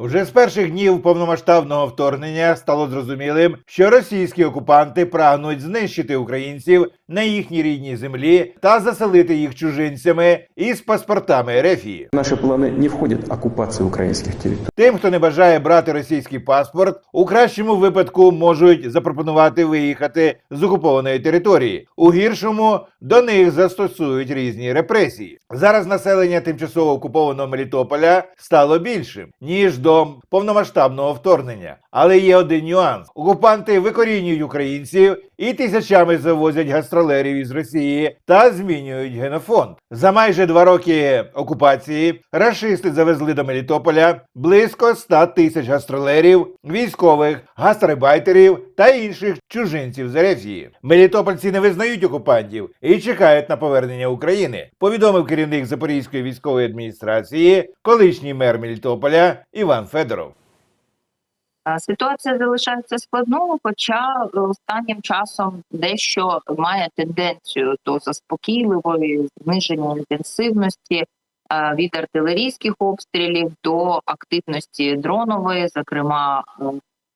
Вже з перших днів повномасштабного вторгнення стало зрозумілим, що російські окупанти прагнуть знищити українців на їхній рідній землі та заселити їх чужинцями із паспортами Рефії. В наши планы не входит оккупация украинских территорий. Тим, хто не бажає брати російський паспорт, у кращому випадку можуть запропонувати виїхати з окупованої території. У гіршому до них застосують різні репресії. Зараз населення тимчасово окупованого Мелітополя стало більшим ніж до повномасштабного вторгнення. Але є один нюанс: окупанти викорінюють українців і тисячами завозять гастролерів із Росії та змінюють генофонд. За майже два роки окупації рашисти завезли до Мелітополя близько 100 тисяч гастролерів, військових, гастребайтерів та інших чужинців з Ерефії. Мелітопольці не визнають окупантів і чекають на повернення України. Повідомив керівник Запорізької військової адміністрації, колишній мер Мелітополя Іван Федоров. Ситуація залишається складною, хоча останнім часом дещо має тенденцію до заспокійливої зниження інтенсивності від артилерійських обстрілів до активності дронової, зокрема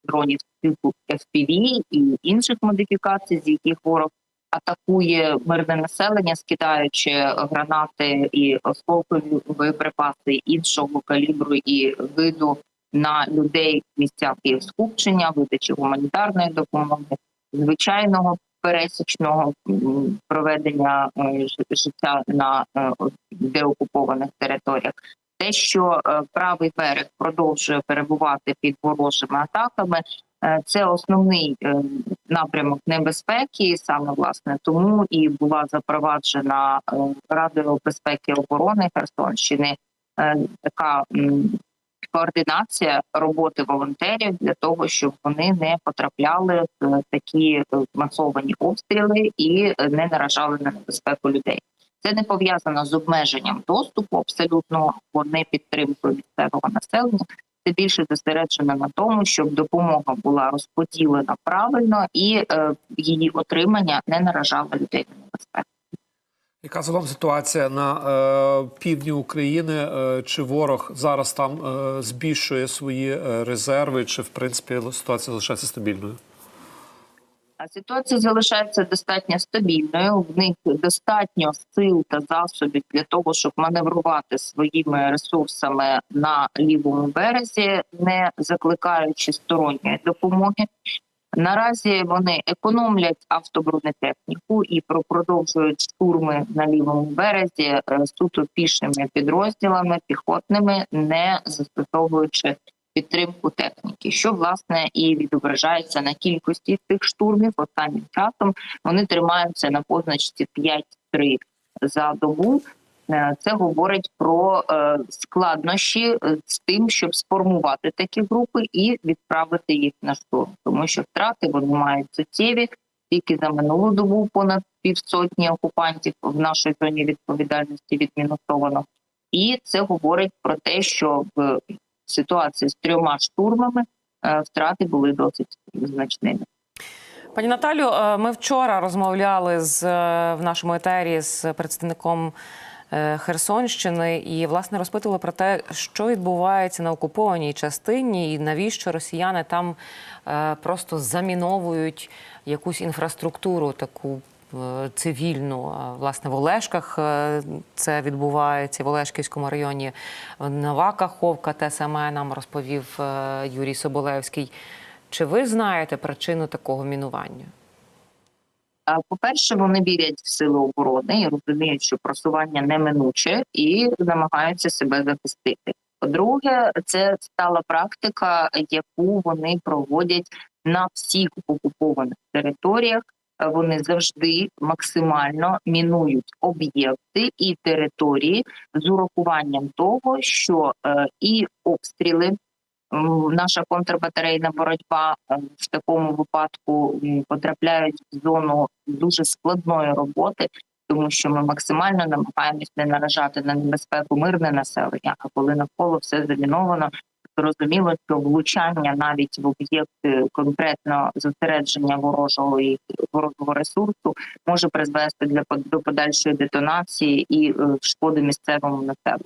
дронів типу FPV і інших модифікацій, з яких ворог атакує мирне населення, скидаючи гранати і осколкові боєприпаси іншого калібру і виду на людей в місцях їх скупчення, видачі гуманітарної допомоги, звичайного пересічного проведення е, життя на е, деокупованих територіях. Те, що е, правий берег продовжує перебувати під ворожими атаками, е, це основний е, напрямок небезпеки. Саме власне тому і була запроваджена Радою безпеки і оборони Херсонщини така координація роботи волонтерів для того, щоб вони не потрапляли в такі масовані обстріли і не наражали на небезпеку людей. Це не пов'язано з обмеженням доступу абсолютно не підтримкою місцевого населення. Це більше зосереджено на тому, щоб допомога була розподілена правильно і е, її отримання не наражало людей на небезпеку. Яка загалом ситуація на е, півдні України? Е, чи ворог зараз там е, збільшує свої е, резерви, чи в принципі ситуація залишається стабільною? А ситуація залишається достатньо стабільною. В них достатньо сил та засобів для того, щоб маневрувати своїми ресурсами на лівому березі, не закликаючи сторонньої допомоги. Наразі вони економлять автобронетехніку і продовжують штурми на лівому березі е, суто пішими підрозділами, піхотними, не застосовуючи підтримку техніки, що власне і відображається на кількості цих штурмів. Останнім часом вони тримаються на позначці 5-3 за добу. Е, Це говорить про е, складнощі е, з тим, щоб сформувати такі групи і відправити їх на штурм, тому що втрати вони мають суттєві. Тільки за минулу добу понад півсотні окупантів в нашій зоні відповідальності відмінусовано. І це говорить про те, що в ситуації з трьома штурмами е, втрати були досить значними. Пані Наталю, е, ми вчора розмовляли з е, в нашому етері з представником Херсонщини і власне розпитували про те, що відбувається на окупованій частині, і навіщо росіяни там просто заміновують якусь інфраструктуру таку. Цивільну власне в Олешках е, це відбувається в Олешківському районі. Нова Каховка, те саме нам розповів е, Юрій Соболевський. Чи ви знаєте причину такого мінування? По-перше, вони вірять в сили оборони і розуміють, що просування неминуче і намагаються себе захистити. По-друге, це стала практика, яку вони проводять на всіх окупованих територіях. Вони завжди максимально мінують об'єкти і території з урахуванням того, що е, і обстріли наша контрбатарейна боротьба е, в такому випадку потрапляють в зону дуже складної роботи, тому що ми максимально намагаємось не наражати на небезпеку мирне населення. А коли навколо все заміновано, зрозуміло, що влучання навіть в об'єкти конкретно зосередження ворожого і ворожого ресурсу може призвести для до подальшої детонації і е, шкоди місцевому населенню.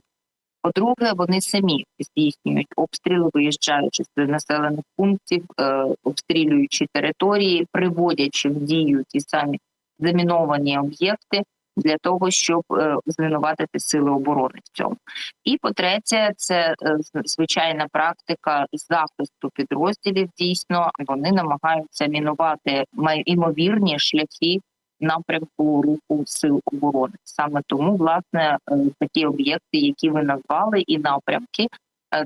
По-друге, вони самі здійснюють обстріли, виїжджаючи з населених пунктів, е, обстрілюючи території, приводячи в дію ті самі заміновані об'єкти для того, щоб е, звинуватити сили оборони в цьому. І по-третє, це е, звичайна практика захисту підрозділів. Дійсно, вони намагаються мінувати імовірні шляхи напрямку руху сил оборони. Саме тому, власне, е, такі об'єкти, які ви назвали, і напрямки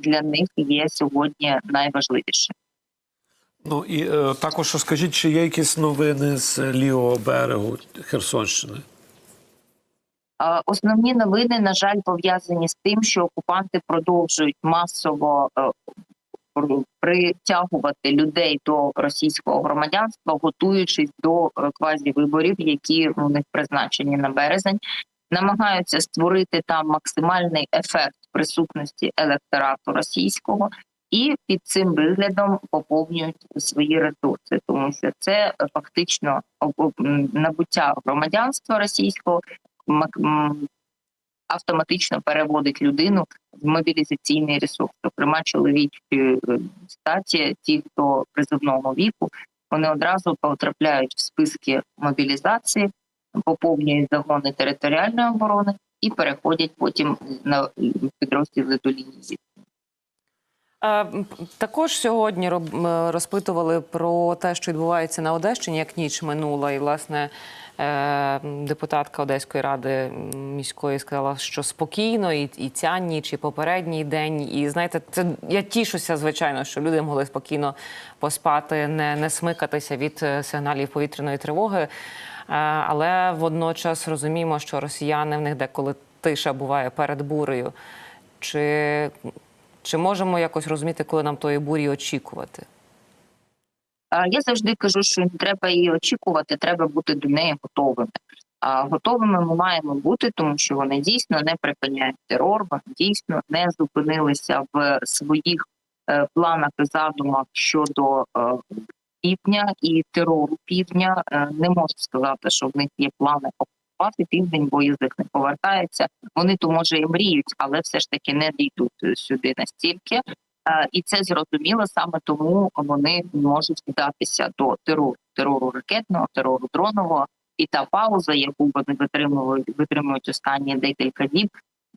для них є сьогодні найважливіше. Ну і е, також розкажіть, чи є якісь новини з лівого берегу Херсонщини? Е, Основні новини, на жаль, пов'язані з тим, що окупанти продовжують масово е, притягувати людей до російського громадянства, готуючись до е, квазівиборів, які у них призначені на березень, намагаються створити там максимальний ефект присутності електорату російського. І під цим виглядом поповнюють свої ресурси, тому що це фактично набуття громадянства російського автоматично переводить людину в мобілізаційний ресурс. Зокрема, чоловічі е, статі, ті, хто призовного віку, вони одразу потрапляють в списки мобілізації, поповнюють загони територіальної оборони і переходять потім на підрозділи до лінії. Також сьогодні розпитували про те, що відбувається на Одещині, як ніч минула, і власне е, депутатка Одеської ради міської сказала, що спокійно, і, і ця ніч, і попередній день. І знаєте, це я тішуся, звичайно, що люди могли спокійно поспати, не, не смикатися від е, сигналів повітряної тривоги. Е, Але водночас розуміємо, що росіяни в них деколи тиша буває перед бурею. Чи чи можемо якось розуміти, коли нам тої бурі очікувати? Я завжди кажу, що не треба її очікувати, треба бути до неї готовими. А готовими ми маємо бути, тому що вони дійсно не припиняють терор, вони дійсно не зупинилися в своїх е, планах і задумах щодо е, півдня і терору півдня. Е, не можу сказати, що в них є плани окупувати південь, бо язик не повертається. Вони то може і мріють, але все ж таки не дійдуть е, сюди настільки. Е, І це зрозуміло саме тому вони можуть вдатися до терору, терору ракетного, терору дронового. І та пауза, яку вони витримують, витримують останні декілька діб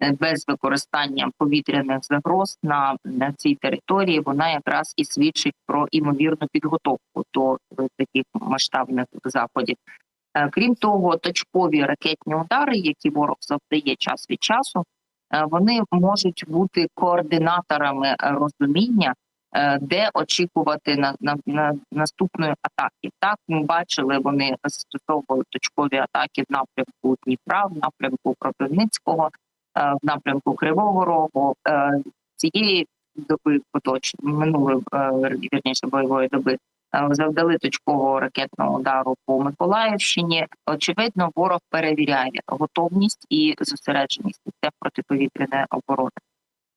е, без використання повітряних загроз на, на цій території, вона якраз і свідчить про імовірну підготовку до таких масштабних заходів. Е, Крім того, точкові ракетні удари, які ворог завдає час від часу, е, вони можуть бути координаторами розуміння, е, де очікувати на, на, на наступної атаки. Так ми бачили, вони застосовували точкові атаки в напрямку Дніпра, в напрямку Кропивницького, в напрямку Кривого Рогу. Цієї доби поточної минулої вірніше бойової доби завдали точкового ракетного удару по Миколаївщині. Очевидно, ворог перевіряє готовність і зосередженість систем протиповітряної оборони.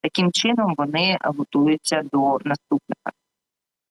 Таким чином вони готуються до наступних.